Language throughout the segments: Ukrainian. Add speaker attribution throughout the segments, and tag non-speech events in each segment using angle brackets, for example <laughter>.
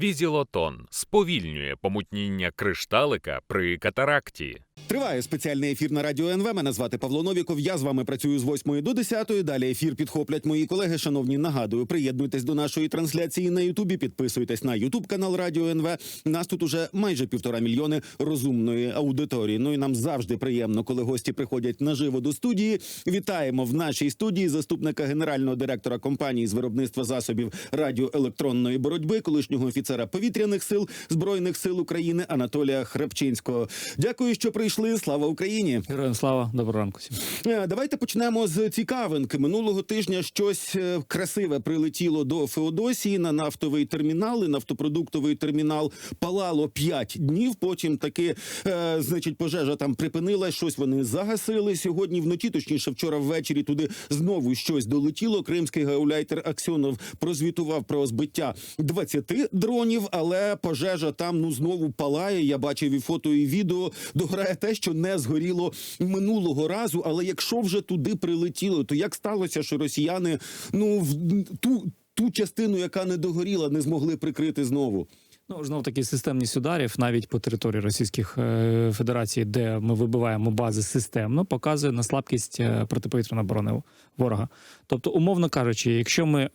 Speaker 1: Візілотон сповільнює помутніння кришталика при катаракті.
Speaker 2: Триває спеціальний ефір на радіо НВ. Мене звати Павло Новіков. Я з вами працюю з 8 до 10. Далі ефір підхоплять мої колеги. Шановні, нагадую, приєднуйтесь до нашої трансляції на Ютубі. Підписуйтесь на Ютуб канал Радіо НВ. Нас тут уже майже півтора мільйони розумної аудиторії. Ну і нам завжди приємно, коли гості приходять наживо до студії. Вітаємо в нашій студії заступника генерального директора компанії з виробництва засобів радіоелектронної боротьби, колишнього офіцера повітряних сил збройних сил України Анатолія Храпчинського. Дякую, що прийшли. Слава Україні!
Speaker 3: Героям слава, доброго ранку всім.
Speaker 2: Е, Давайте почнемо з цікавинки. Минулого тижня щось е, красиве прилетіло до Феодосії на нафтовий термінал. І нафтопродуктовий термінал палало 5 днів. Потім таки, е, значить, пожежа там припинила. Щось вони загасили сьогодні вночі. Точніше, вчора ввечері туди знову щось долетіло. Кримський гауляйтер Аксьонов прозвітував про збиття 20 дронів, але пожежа там ну знову палає. Я бачив і фото, і відео. Дограє те, що не згоріло минулого разу. Але якщо вже туди прилетіло, то як сталося, що росіяни ну в ту, ту частину, яка не догоріла, не змогли прикрити знову?
Speaker 3: Ну знов таки системність ударів навіть по території Російських е, Федерацій, де ми вибиваємо бази системно, показує на слабкість е, протиповітряної оборони ворога. Тобто, умовно кажучи, якщо ми е,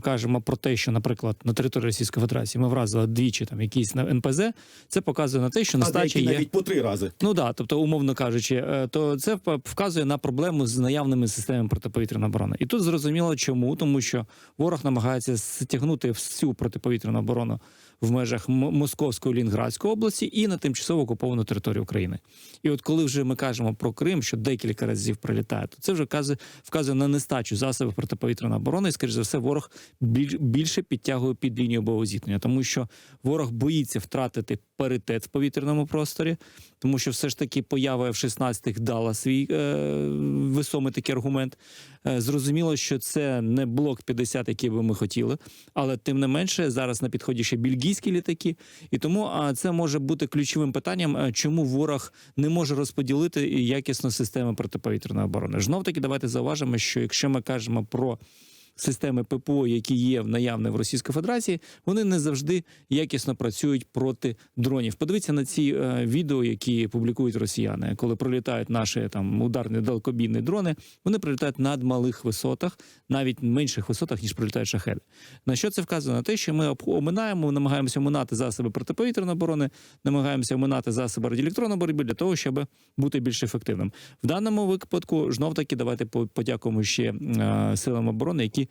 Speaker 3: кажемо про те, що, наприклад, на території Російської Федерації ми вразили двічі там якісь на НПЗ, це показує на те, що нестача є.
Speaker 2: навіть по три рази.
Speaker 3: Ну да, тобто, умовно кажучи, е, то це вказує на проблему з наявними системами протиповітряної оборони. І тут зрозуміло, чому, тому що ворог намагається стягнути всю протиповітряну оборону в межах Московської Лінградської області і на тимчасово окуповану територію України. І от коли вже ми кажемо про Крим, що декілька разів прилітає, то це вже вказує, вказує на нестачу засобів протиповітряної оборони. І, скоріш за все, ворог біль, більше підтягує під лінію бойового зіткнення, тому що ворог боїться втратити паритет в повітряному просторі, тому що все ж таки поява F-16 дала свій е, весомий такий аргумент. Е, зрозуміло, що це не блок 50, який би ми хотіли, але тим не менше зараз на підході ще бельгійські літаки, і тому а, це може бути ключовим питанням, е, чому ворог не може розподілити якісно системи протиповітряної оборони. Знов таки, давайте зауважимо, що якщо ми кажемо про системи ППО, які є в наявне в Російській Федерації, вони не завжди якісно працюють проти дронів. Подивіться на ці е, відео, які публікують росіяни, коли пролітають наші там ударні далекобійні дрони. Вони прилітають над малих висотах, навіть менших висотах ніж прилітають шахеди. На що це вказує? На те, що ми оминаємо, намагаємося оминати засоби протиповітряної оборони, намагаємося оминати засоби радіоелектронної боротьби для того, щоб бути більш ефективним. В даному випадку знов таки давайте по- подякуємо ще е, силам оборони, які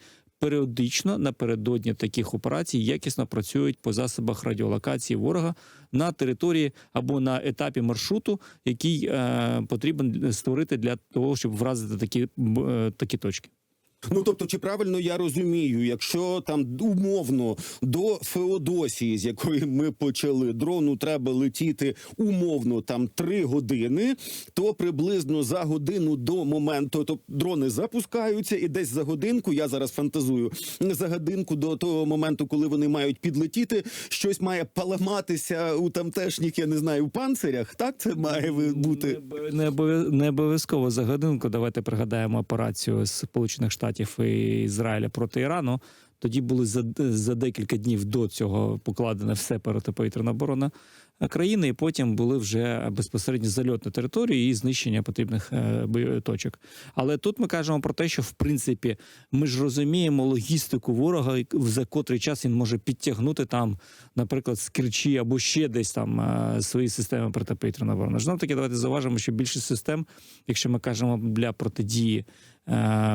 Speaker 3: періодично напередодні таких операцій якісно працюють по засобах радіолокації ворога на території або на етапі маршруту, який е, потрібен створити для того, щоб вразити такі, е, такі точки.
Speaker 2: Ну тобто, чи правильно я розумію, якщо там умовно до Феодосії, з якої ми почали дрону, треба летіти умовно там три години, то приблизно за годину до моменту, то дрони запускаються, і десь за годинку, я зараз фантазую, за годинку до того моменту, коли вони мають підлетіти, щось має поламатися у тамтешніх, я не знаю, у панцирях. Так це має бути.
Speaker 3: Не обов'язково за годинку. Давайте пригадаємо операцію з Сполучених Штатів і Ізраїля проти Ірану. Тоді були за, за декілька днів до цього покладене все протиповітряна оборона країни, і потім були вже безпосередньо зальот на територію і знищення потрібних е, точок. Але тут ми кажемо про те, що в принципі ми ж розуміємо логістику ворога, за котрий час він може підтягнути там, наприклад, з Керчі або ще десь там е, свої системи протиповітряної оборони. Знов таки, давайте зауважимо, що більшість систем, якщо ми кажемо для протидії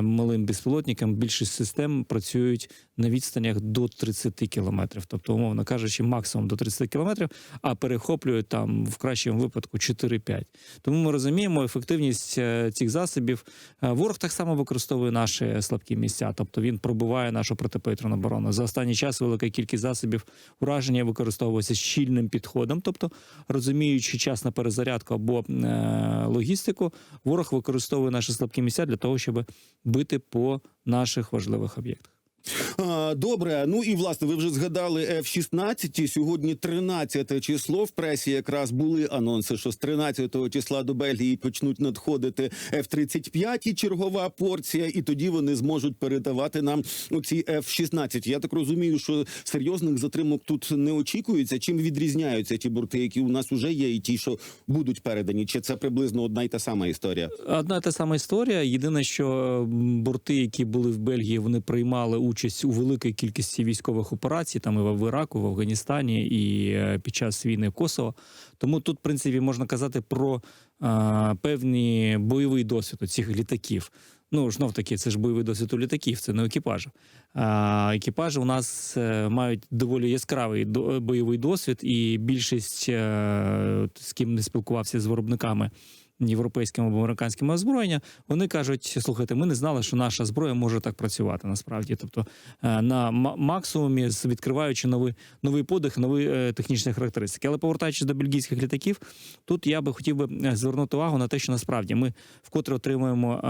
Speaker 3: малим безпілотникам, більшість систем працюють на відстанях до 30 кілометрів, тобто, умовно кажучи, максимум до 30 кілометрів, а перехоплюють там в кращому випадку 4-5. Тому ми розуміємо ефективність е, цих засобів. Е, Ворог так само використовує наші слабкі місця, тобто він пробиває нашу протиповітряну оборону. За останній час велика кількість засобів ураження використовується щільним підходом, тобто розуміючи час на перезарядку або е, логістику, ворог використовує наші слабкі місця для того, щоб бити по наших важливих об'єктах.
Speaker 2: Добре, ну і власне, ви вже згадали F-16. Сьогодні 13 число. В пресі якраз були анонси, що з 13 числа до Бельгії почнуть надходити F-35 і чергова порція, і тоді вони зможуть передавати нам оці F-16. Я так розумію, що серйозних затримок тут не очікується. Чим відрізняються ті борти, які у нас вже є, і ті, що будуть передані? Чи це приблизно одна й та сама історія?
Speaker 3: Одна і та сама історія. Єдине, що борти, які були в Бельгії, вони приймали участь у великій кількості військових операцій, там і в Іраку, в Афганістані, і е, під час війни Косово. Тому тут, в принципі, можна казати про а, певний бойовий досвід у цих літаків. Ну, знов таки, це ж бойовий досвід у літаків, це не у екіпажу. А, екіпажі у нас е, мають доволі яскравий бойовий досвід, і більшість, е, з ким не спілкувався з виробниками європейським або американським озброєння, вони кажуть: слухайте, ми не знали, що наша зброя може так працювати насправді. Тобто е, на максимумі, відкриваючи новий, новий подих, нові е, технічні характеристики. Але повертаючись до бельгійських літаків, тут я би хотів би е, звернути увагу на те, що насправді ми вкотре отримуємо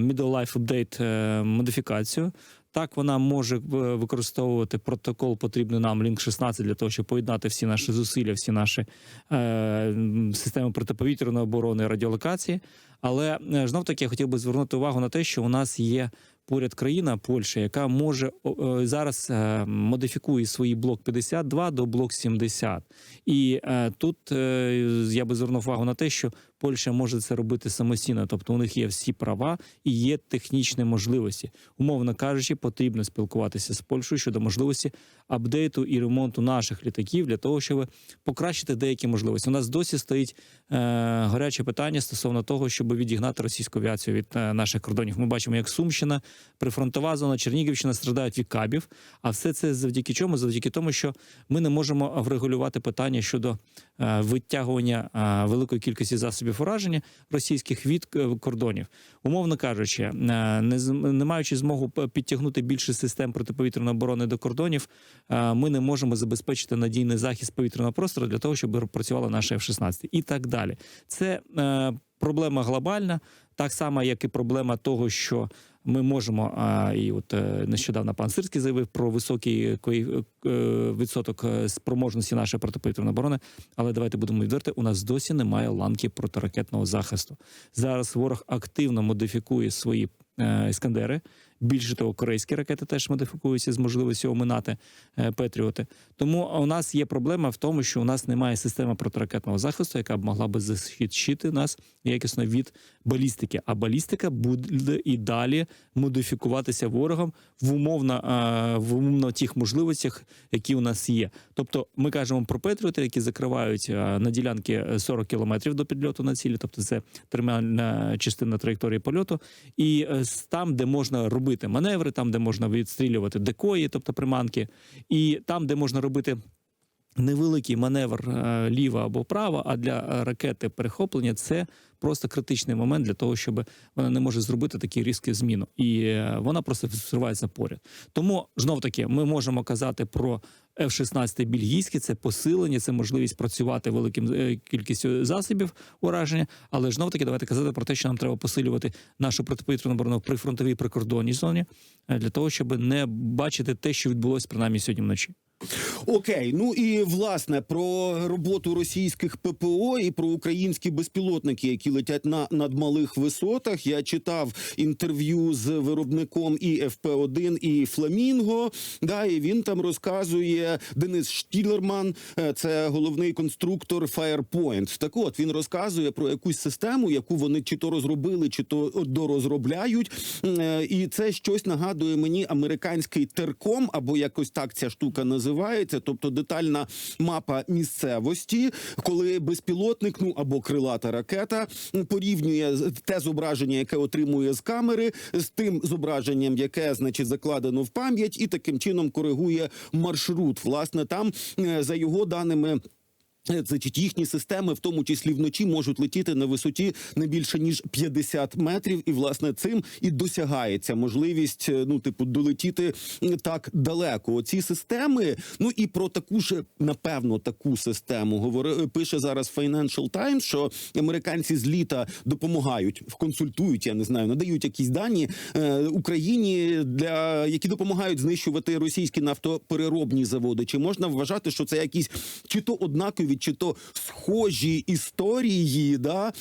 Speaker 3: middle life update модифікацію. Так, вона може е, використовувати протокол, потрібний нам Link 16 для того, щоб поєднати всі наші зусилля, всі наші е, системи протиповітряної оборони радіолокації. Але е, знов таки я хотів би звернути увагу на те, що у нас є поряд країна Польща, яка може е, зараз е, модифікує свій блок 52 до блок 70. І е, тут е, я би звернув увагу на те, що Польща може це робити самостійно, тобто у них є всі права і є технічні можливості. Умовно кажучи, потрібно спілкуватися з Польщею щодо можливості апдейту і ремонту наших літаків для того, щоб покращити деякі можливості. У нас досі стоїть е, гаряче питання стосовно того, щоб відігнати російську авіацію від е, наших кордонів. Ми бачимо, як Сумщина, прифронтова зона, Чернігівщина страждають від кабів. А все це завдяки чому? Завдяки тому, що ми не можемо врегулювати питання щодо е, витягування е, великої кількості засобів ураження російських від е, кордонів. Умовно кажучи, е, не, не маючи змогу підтягнути більше систем протиповітряної оборони до кордонів, е, ми не можемо забезпечити надійний захист повітряного простору для того, щоб працювала наша F-16 і так далі. Це проблема глобальна, так само, як і проблема того, що ми можемо, а, і от е, нещодавно пан Сирський заявив про високий е, відсоток е, спроможності нашої протиповітряної оборони. Але давайте будемо відверти, у нас досі немає ланки протиракетного захисту. Зараз ворог активно модифікує свої іскандери. Більше того, корейські ракети теж модифікуються з можливістю оминати е, Петріоти. Тому у нас є проблема в тому, що у нас немає системи протиракетного захисту, яка б могла би захищити нас якісно від балістики. А балістика буде і далі модифікуватися ворогом в умовно, е, в умовно тих можливостях, які у нас є. Тобто, ми кажемо про Петріоти, які закривають е, на ділянки 40 кілометрів до підльоту на цілі, тобто це термінальна частина траєкторії польоту, і там, де можна робити маневри, там, де можна відстрілювати декої, тобто приманки, і там, де можна робити. Невеликий маневр е, ліва або права, а для е, ракети перехоплення це просто критичний момент для того, щоб вона не може зробити такі різкі зміну, і е, вона просто зривається поряд. Тому знов таки ми можемо казати про F-16 бельгійські, це посилення, це можливість працювати великим е, кількістю засобів ураження. Але знов таки давайте казати про те, що нам треба посилювати нашу протиповітряну оборону при фронтовій прикордонній зоні е, для того, щоб не бачити те, що відбулося принаймні сьогодні вночі.
Speaker 2: Окей, ну і власне про роботу російських ППО і про українські безпілотники, які летять на надмалих висотах. Я читав інтерв'ю з виробником і ФП-1, і Фламінго. Да, і він там розказує Денис Штілерман, е, це головний конструктор Firepoint. Так от він розказує про якусь систему, яку вони чи то розробили, чи то дорозробляють. Е, І це щось нагадує мені американський терком, або якось так ця штука називається. Тобто детальна мапа місцевості, коли безпілотник, ну або крилата ракета порівнює те зображення, яке отримує з камери, з тим зображенням, яке значить закладено в пам'ять, і таким чином коригує маршрут. Власне, там е, за його даними. Е, Значить, їхні системи, в тому числі вночі, можуть летіти на висоті не більше ніж 50 метрів, і власне цим і досягається можливість, е, ну типу, долетіти так далеко. Оці системи, ну і про таку ж напевно таку систему говори, пише зараз Financial Times, що американці з літа допомагають, консультують, я не знаю, надають якісь дані е, Україні для які допомагають знищувати російські нафтопереробні заводи. Чи можна вважати, що це якісь чи то однакові, чи то схожі історії? Да?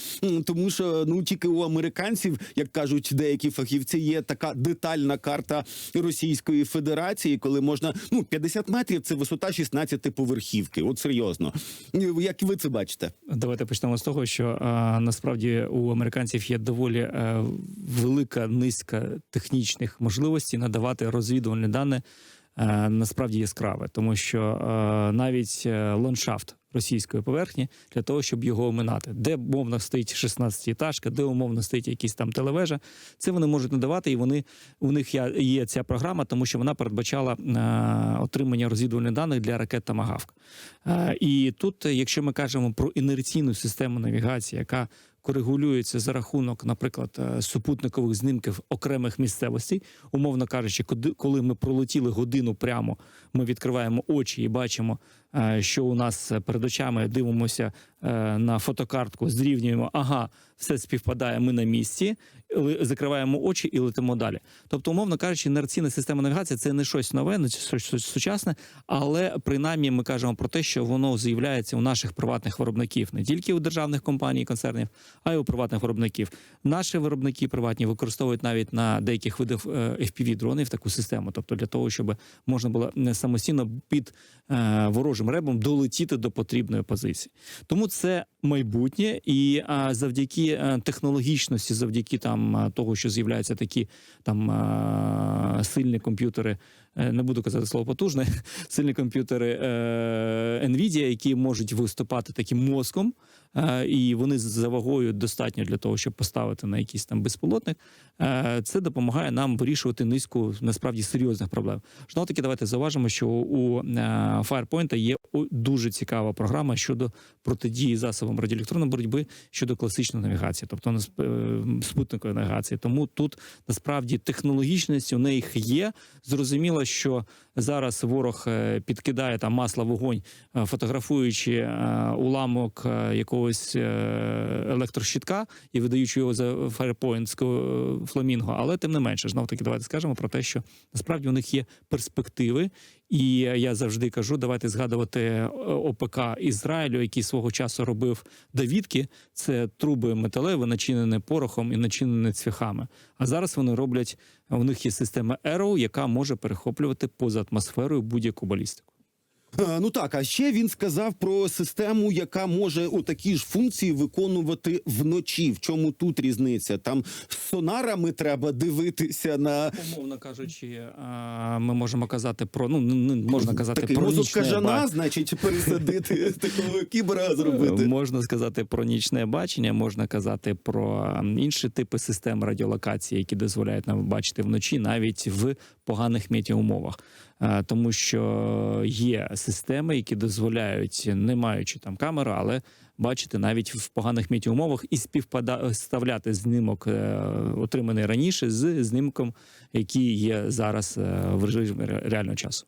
Speaker 2: Тому що ну тільки у американців, як кажуть деякі фахівці, є така детальна карта Російської Федерації, коли можна ну 50 метрів це висота 16 поверхівки. От серйозно, як ви це бачите?
Speaker 3: Давайте почнемо з того, що е, насправді у американців є доволі е, велика низка технічних можливостей надавати розвідувальні дані е, насправді яскраве, тому що е, навіть ландшафт російської поверхні для того, щоб його оминати, де умовно стоїть 16 етажка, де умовно стоїть якийсь там телевежа, це вони можуть надавати, і вони у них є, ця програма, тому що вона передбачала е, отримання розвідувальних даних для ракет Тамагавк. Е, і тут, якщо ми кажемо про інерційну систему навігації, яка коригулюється за рахунок, наприклад, е, супутникових знімків окремих місцевостей, умовно кажучи, коли- ми пролетіли годину прямо, ми відкриваємо очі і бачимо, що у нас перед очами дивимося е, на фотокартку, зрівнюємо, ага, все співпадає, ми на місці, закриваємо очі і летимо далі. Тобто, умовно кажучи, інерційна система навігації це не щось нове, не щось сучасне, але принаймні ми кажемо про те, що воно з'являється у наших приватних виробників, не тільки у державних компаній, концернів, а й у приватних виробників. Наші виробники приватні використовують навіть на деяких видах fpv дронів таку систему, тобто для того, щоб можна було не самостійно під е, ворожим ребом долетіти до потрібної позиції. Тому це майбутнє, і а, завдяки а, технологічності, завдяки там е, того, що з'являються такі там а, сильні комп'ютери. Е, Не буду казати слово потужне, <laughs> сильні комп'ютери е, Nvidia, які можуть виступати таким мозком, е, і вони за вагою достатньо для того, щоб поставити на якийсь там безпілотник. Е, це допомагає нам вирішувати низку насправді серйозних проблем. Знову таки, давайте зауважимо, що у Firepoint є дуже цікава програма щодо протидії засобам радіоелектронної боротьби щодо класичної навігації, тобто спутникової навігації. Тому тут насправді технологічність у них є. Зрозуміло, що зараз ворог е, підкидає там масло вогонь, е, фотографуючи е, уламок якогось електрощитка і видаючи його за Firepoint фламінго. Але тим не менше, знов таки, давайте скажемо про те, що насправді у них є перспективи. І я завжди кажу, давайте згадувати ОПК Ізраїлю, який свого часу робив давідки. Це труби металеві, начинені порохом і начинені цвяхами. А зараз вони роблять у них є система Arrow, яка може перехоплювати поза атмосферою будь-яку балістику.
Speaker 2: Е, Ну так, а ще він сказав про систему, яка може отакі ж функції виконувати вночі. В чому тут різниця? Там сонарами треба дивитися на
Speaker 3: Умовно кажучи, ми можемо казати про ну не можна казати
Speaker 2: такий
Speaker 3: про
Speaker 2: мозок кажана,
Speaker 3: ба-
Speaker 2: значить, пересадити <laughs> такого кібера зробити.
Speaker 3: Можна сказати про нічне бачення, можна казати про інші типи систем радіолокації, які дозволяють нам бачити вночі, навіть в поганих метеоумовах. Е, Тому що є системи, які дозволяють, не маючи там камери, але бачити навіть в поганих мітіумовах і співставляти знімок, е, отриманий раніше, з знімком, який є зараз е, в режимі реального часу.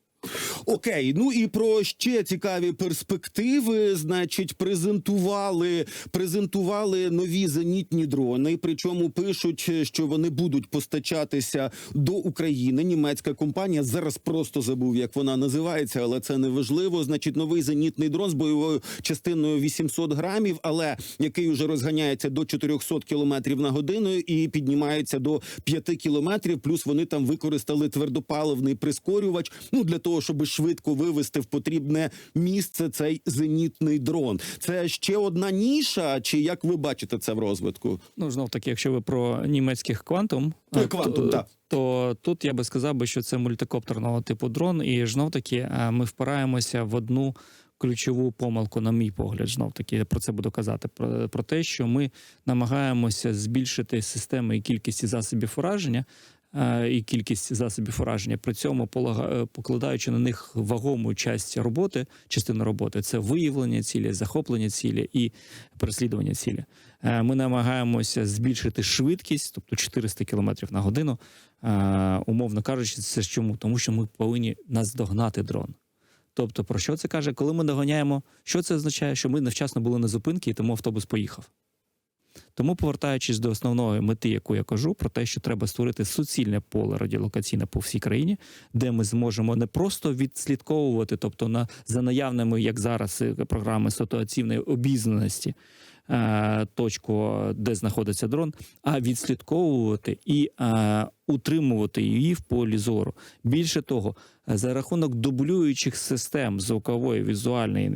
Speaker 2: Окей, ну і про ще цікаві перспективи. Значить, презентували презентували нові зенітні дрони. Причому пишуть, що вони будуть постачатися до України. Німецька компанія зараз просто забув, як вона називається, але це не важливо. Значить, новий зенітний дрон з бойовою частиною 800 грамів, але який вже розганяється до 400 кілометрів на годину і піднімається до 5 кілометрів. Плюс вони там використали твердопаливний прискорювач. Ну для того, щоб швидко вивести в потрібне місце цей зенітний дрон. Це ще одна ніша. Чи як ви бачите це в розвитку?
Speaker 3: Ну, знов таки, якщо ви про німецьких квантум,
Speaker 2: Ну,
Speaker 3: е, то,
Speaker 2: так.
Speaker 3: то тут я би сказав би, що це мультикоптерного типу дрон, і знов таки е, ми впираємося в одну ключову помилку, на мій погляд, знов таки я про це буду казати. Про, про те, що ми намагаємося збільшити системи і кількість засобів ураження. Е, і кількість засобів ураження. При цьому е, покладаючи на них вагому часть роботи, частину роботи, це виявлення цілі, захоплення цілі і переслідування цілі. Е, Ми намагаємося збільшити швидкість, тобто 400 км на годину. Умовно кажучи, це чому? Тому що ми повинні наздогнати дрон. Тобто, про що це каже? Коли ми доганяємо, що це означає? Що ми невчасно були на зупинці, і тому автобус поїхав. Тому, повертаючись до основної мети, яку я кажу, про те, що треба створити суцільне поле радіолокаційне по всій країні, де ми зможемо не просто відслідковувати, тобто на за наявними, як зараз, е, програми ситуаційної обізнаності. е, Точку, де знаходиться дрон, а відслідковувати і е, утримувати її в полі зору. Більше того, за рахунок дублюючих систем звукової візуальної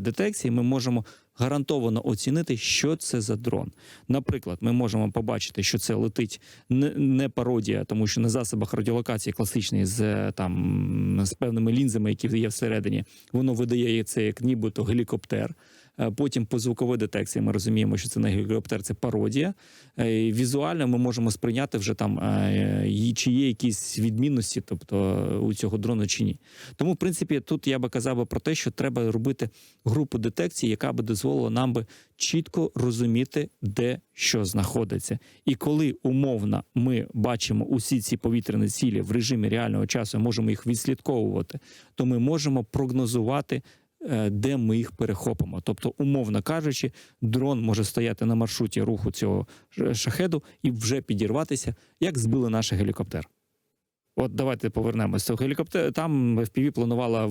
Speaker 3: детекції, ми можемо гарантовано оцінити, що це за дрон. Наприклад, ми можемо побачити, що це летить не, пародія, тому що на засобах радіолокації класичної з е, там з певними лінзами, які є всередині, воно видає це як нібито гелікоптер. Е, Потім по звуковій детекції ми розуміємо, що це не гелікоптер, це пародія. Е, Візуально ми можемо сприйняти вже там е, чи є якісь відмінності, тобто у цього дрона чи ні. Тому, в принципі, тут я би казав про те, що треба робити групу детекції, яка би дозволила нам би чітко розуміти, де що знаходиться. І коли умовно ми бачимо усі ці повітряні цілі в режимі реального часу, можемо їх відслідковувати, то ми можемо прогнозувати. Е, Де ми їх перехопимо, тобто, умовно кажучи, дрон може стояти на маршруті руху цього шахеду і вже підірватися, як збили наш гелікоптер. От давайте повернемося. Гелікоптер там FPV планувала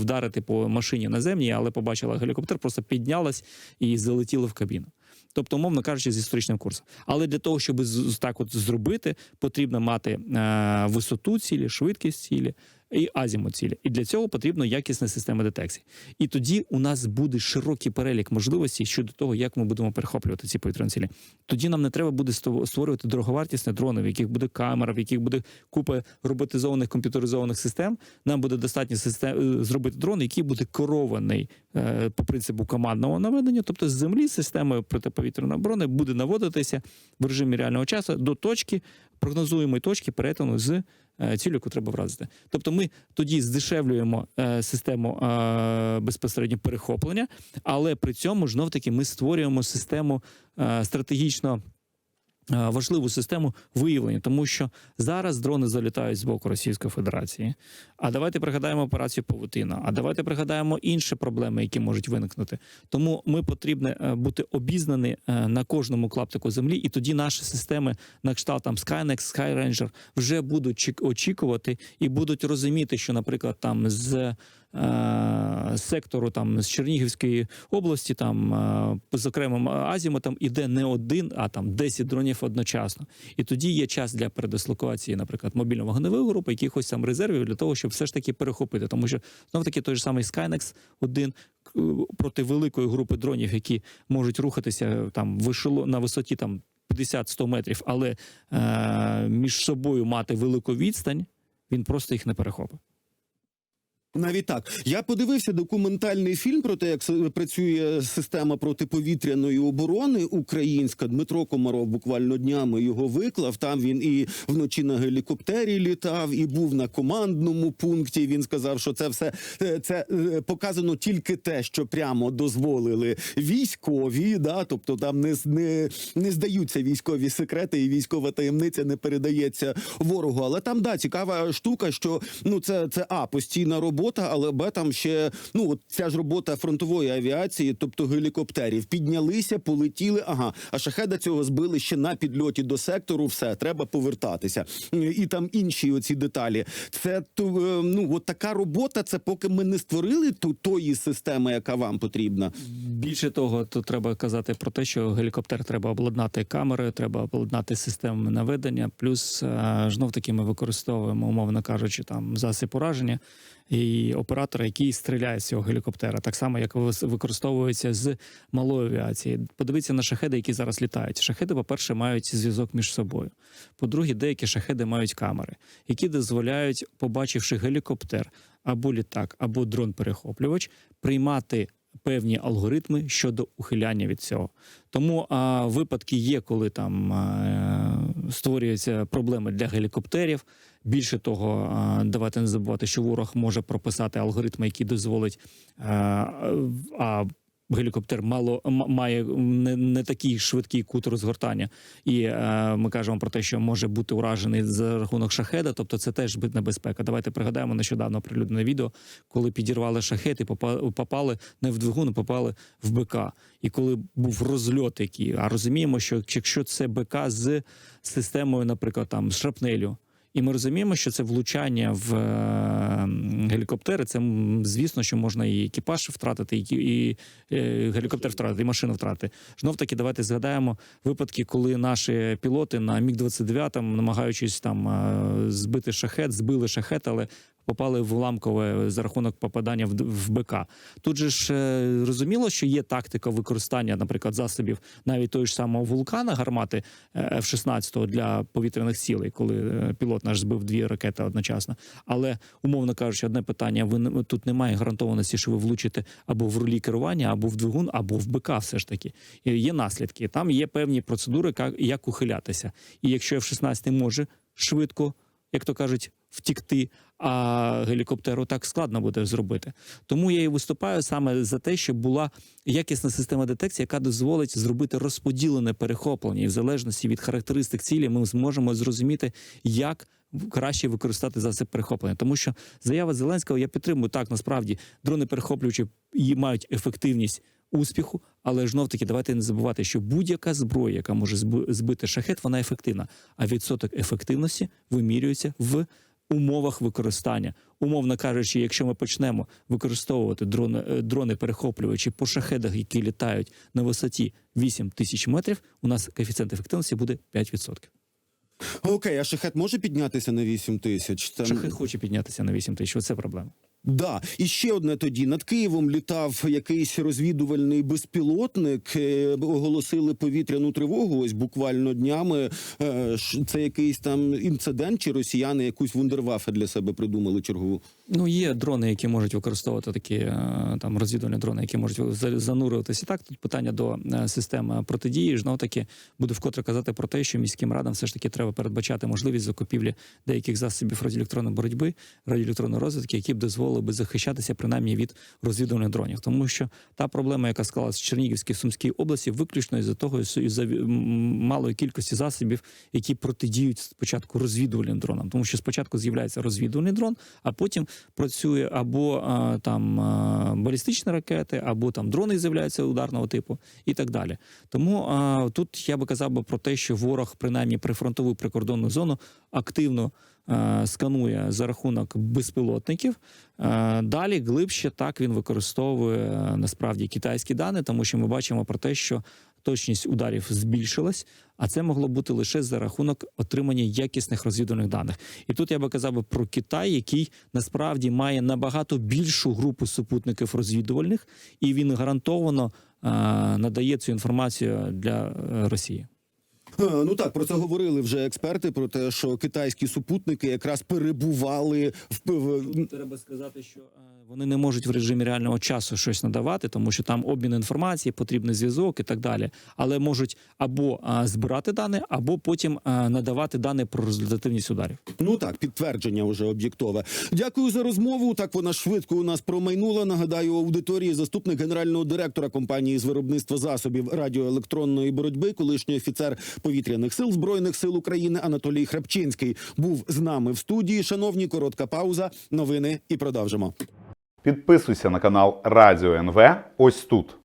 Speaker 3: вдарити по машині наземній, але побачила гелікоптер, просто піднялась і залетіла в кабіну. Тобто, умовно кажучи, з історичним курсом. Але для того, щоб так от зробити, потрібно мати е, висоту цілі, швидкість цілі і азімуцілі. І для цього потрібна якісна система детекції. І тоді у нас буде широкий перелік можливостей щодо того, як ми будемо перехоплювати ці повітряні цілі. Тоді нам не треба буде ство- створювати дороговартісні дрони, в яких буде камера, в яких буде купа роботизованих комп'ютеризованих систем. Нам буде достатньо систем, е, зробити дрон, який буде керований е, по принципу командного наведення, тобто з землі системою протиповітряної оборони буде наводитися в режимі реального часу до точки, прогнозуємої точки перетину з е, цілю, яку треба вразити. Тобто ми тоді здешевлюємо е, систему е, безпосередньо перехоплення, але при цьому знов таки ми створюємо систему стратегічно. Е, Важливу систему виявлення, тому що зараз дрони залітають з боку Російської Федерації. А давайте пригадаємо операцію Павутина. А давайте пригадаємо інші проблеми, які можуть виникнути. Тому ми потрібно е, бути обізнані е, на кожному клаптику землі, і тоді наші системи на кшталт там Skynex, Skyranger вже будуть очікувати і будуть розуміти, що, наприклад, там з сектору там з Чернігівської області, там е, з окремим азімутом іде не один, а там 10 дронів одночасно. І тоді є час для передислокації, наприклад, мобільно-вогневої групи, якихось там резервів для того, щоб все ж таки перехопити. Тому що знов таки той же самий Skynex один к- проти великої групи дронів, які можуть рухатися там вишело на висоті там 50-100 метрів, але е, між собою мати велику відстань, він просто їх не перехопить.
Speaker 2: Навіть так. Я подивився документальний фільм про те, як працює система протиповітряної оборони українська. Дмитро Комаров буквально днями його виклав. Там він і вночі на гелікоптері літав, і був на командному пункті. Він сказав, що це все е, це е, показано тільки те, що прямо дозволили військові. Да, тобто там не, не, не здаються військові секрети, і військова таємниця не передається ворогу. Але там да цікава штука, що ну це, це а постійна робота, але б там ще ну от ця ж робота фронтової авіації, тобто гелікоптерів, піднялися, полетіли. Ага, а шахеда цього збили ще на підльоті до сектору. Все треба повертатися. І там інші оці деталі. Це е, ну от така робота. Це поки ми не створили ту тої системи, яка вам потрібна.
Speaker 3: Більше того, то треба казати про те, що гелікоптер треба обладнати камерою, треба обладнати системами наведення. Плюс е, знов таки ми використовуємо, умовно кажучи, там засіб ураження і оператора, який стріляє з цього гелікоптера, так само як використовується з малої авіації. Подивіться на шахеди, які зараз літають. Шахеди, по-перше, мають зв'язок між собою. По-друге, деякі шахеди мають камери, які дозволяють, побачивши гелікоптер або літак, або дрон-перехоплювач, приймати певні алгоритми щодо ухиляння від цього. Тому а, випадки є, коли там а, створюються проблеми для гелікоптерів. Більше того, а, давайте не забувати, що ворог може прописати алгоритми, які дозволять а, а гелікоптер мало має не, не такий швидкий кут розгортання, і е, ми кажемо про те, що може бути уражений за рахунок шахеда. Тобто, це теж небезпека. Давайте пригадаємо нещодавно прилюдне відео, коли підірвали шахет і попа- попали не в двигун, а попали в БК. І коли був розльот, який а розуміємо, що якщо це БК з системою, наприклад, там шрапнелю. І ми розуміємо, що це влучання в е, гелікоптери. Це звісно, що можна і екіпаж втратити, і, е, гелікоптер втратити, і машину втратити. Знов таки, давайте згадаємо випадки, коли наші пілоти на міг 29 намагаючись там е, збити шахет, збили шахет, але попали в уламкове за рахунок попадання в, БК. Тут же ж е, розуміло, що є тактика використання, наприклад, засобів навіть того ж самого вулкана гармати е, F-16 для повітряних цілей, коли е, пілот наш збив дві ракети одночасно. Але умовно кажучи, одне питання: ви тут немає гарантованості, що ви влучите або в рулі керування, або в двигун, або в БК. Все ж таки є наслідки. Там є певні процедури, як ухилятися. І якщо F-16 може швидко, як то кажуть, втікти, а гелікоптеру так складно буде зробити. Тому я і виступаю саме за те, щоб була якісна система детекції, яка дозволить зробити розподілене перехоплення, і в залежності від характеристик цілі, ми зможемо зрозуміти, як краще використати засіб перехоплення. Тому що заява Зеленського я підтримую так. Насправді дрони перехоплюючі мають ефективність. Успіху, але знов таки давайте не забувати, що будь-яка зброя, яка може зби- збити шахет, вона ефективна. А відсоток ефективності вимірюється в умовах використання. Умовно кажучи, якщо ми почнемо використовувати дрони, е, дрони перехоплювачі по шахедах, які літають на висоті 8 тисяч метрів, у нас коефіцієнт ефективності буде 5%.
Speaker 2: Окей, а шахет може піднятися на 8 тисяч? Там...
Speaker 3: Шахет хоче піднятися на 8 тисяч. Оце проблема.
Speaker 2: Да, і ще одне тоді над Києвом літав якийсь розвідувальний безпілотник. е, Оголосили повітряну тривогу. Ось буквально днями. Е, Це якийсь там інцидент, чи росіяни якусь вундервафе для себе придумали чергову.
Speaker 3: Ну, є дрони, які можуть використовувати такі е, там розвідувальні дрони, які можуть за- занурюватися. І так тут питання до е, системи протидії. Знов таки буду вкотре казати про те, що міським радам все ж таки треба передбачати можливість закупівлі деяких засобів радіоелектронної боротьби, радіоелектронної розвідки, які б дозволили би захищатися принаймні від розвідувальних дронів. Тому що та проблема, яка склалась в Чернігівській Сумській області, виключно із-за того, із за малої кількості засобів, які протидіють спочатку розвідувальним дронам, тому що спочатку з'являється розвідувальний дрон, а потім працює або там балістичні ракети, або там дрони з'являються ударного типу, і так далі. Тому тут я би казав би про те, що ворог, принаймні прифронтову прикордонну зону, активно. Сканує за рахунок безпілотників. Далі глибше так він використовує насправді китайські дані, тому що ми бачимо про те, що точність ударів збільшилась, а це могло бути лише за рахунок отримання якісних розвідувальних даних. І тут я би казав про Китай, який насправді має набагато більшу групу супутників розвідувальних, і він гарантовано е, надає цю інформацію для е, Росії.
Speaker 2: Е, Ну так про це говорили вже експерти. Про те, що китайські супутники якраз перебували в,
Speaker 3: Треба сказати, що е, вони не можуть в режимі реального часу щось надавати, тому що там обмін інформації, потрібний зв'язок і так далі. Але можуть або е, збирати дані, або потім надавати дані про результативність ударів.
Speaker 2: Ну так, підтвердження вже об'єктове. Дякую за розмову. Так вона швидко у нас промайнула. Нагадаю, аудиторії заступник генерального директора компанії з виробництва засобів радіоелектронної боротьби, колишній офіцер повітряних сил збройних сил України Анатолій Храпчинський був з нами в студії. Шановні, коротка пауза. Новини і продовжимо.
Speaker 4: Підписуйся на канал Радіо НВ ось тут.